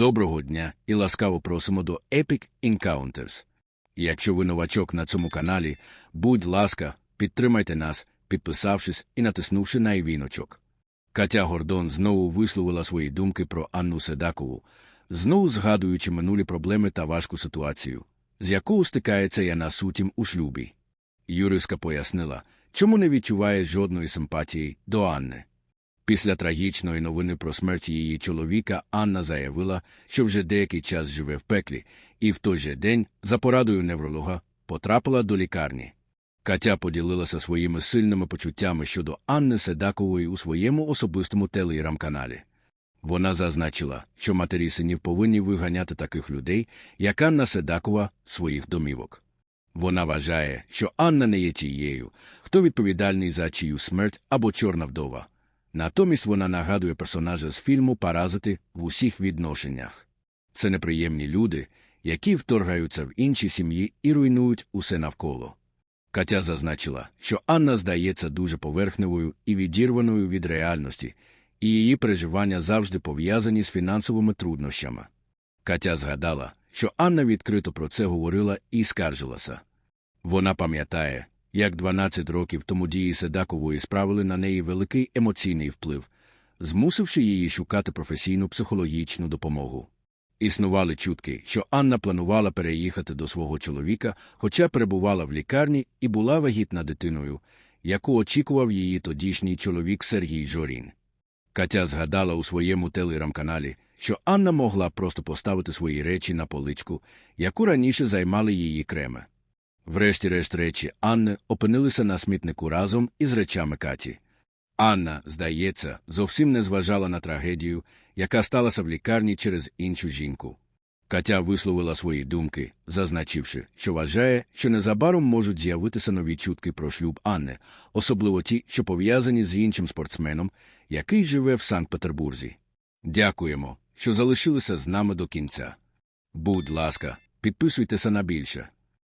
Доброго дня і ласкаво просимо до Epic Encounters. Якщо ви новачок на цьому каналі, будь ласка, підтримайте нас, підписавшись і натиснувши на віночок. Катя Гордон знову висловила свої думки про Анну Седакову, знову згадуючи минулі проблеми та важку ситуацію, з якою стикається Яна Сутім у шлюбі. Юриска пояснила, чому не відчуває жодної симпатії до Анни. Після трагічної новини про смерть її чоловіка Анна заявила, що вже деякий час живе в пеклі, і в той же день, за порадою невролога, потрапила до лікарні. Катя поділилася своїми сильними почуттями щодо Анни Седакової у своєму особистому телеграм-каналі. Вона зазначила, що матері синів повинні виганяти таких людей, як Анна Седакова, своїх домівок. Вона вважає, що Анна не є тією, хто відповідальний за чию смерть або чорна вдова. Натомість вона нагадує персонажа з фільму Паразити в усіх відношеннях. Це неприємні люди, які вторгаються в інші сім'ї і руйнують усе навколо. Катя зазначила, що Анна здається дуже поверхневою і відірваною від реальності, і її переживання завжди пов'язані з фінансовими труднощами. Катя згадала, що Анна відкрито про це говорила і скаржилася. Вона пам'ятає, як 12 років тому дії Седакової справили на неї великий емоційний вплив, змусивши її шукати професійну психологічну допомогу. Існували чутки, що Анна планувала переїхати до свого чоловіка, хоча перебувала в лікарні і була вагітна дитиною, яку очікував її тодішній чоловік Сергій Жорін. Катя згадала у своєму телеграм-каналі, що Анна могла просто поставити свої речі на поличку, яку раніше займали її креми. Врешті-решт речі Анни опинилися на смітнику разом із речами Каті. Анна, здається, зовсім не зважала на трагедію, яка сталася в лікарні через іншу жінку. Катя висловила свої думки, зазначивши, що вважає, що незабаром можуть з'явитися нові чутки про шлюб Анни, особливо ті, що пов'язані з іншим спортсменом, який живе в Санкт-Петербурзі. Дякуємо, що залишилися з нами до кінця. Будь ласка, підписуйтеся на більше.